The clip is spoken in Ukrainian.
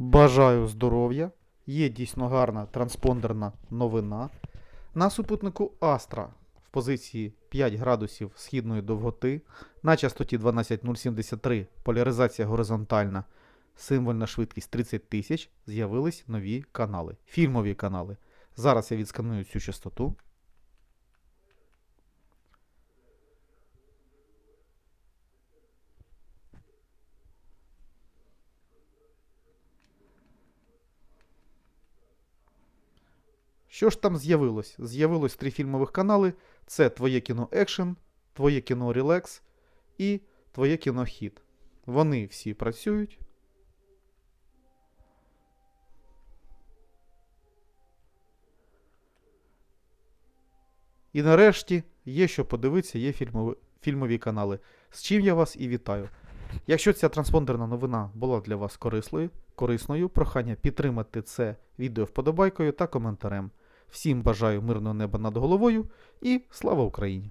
Бажаю здоров'я. Є дійсно гарна транспондерна новина. На супутнику Астра в позиції 5 градусів східної довготи на частоті 12073 поляризація горизонтальна, символьна швидкість 30 тисяч з'явились нові канали, фільмові канали. Зараз я відсканую цю частоту. Що ж там з'явилось? З'явилось три фільмових канали: це Твоє кіно Екшен, Твоє кіно Релакс і Твоє кіно Хіт. Вони всі працюють. І нарешті є що подивитися, є фільмові, фільмові канали. З чим я вас і вітаю. Якщо ця транспондерна новина була для вас корисною, корисною, прохання підтримати це відео вподобайкою та коментарем. Всім бажаю мирного неба над головою і слава Україні!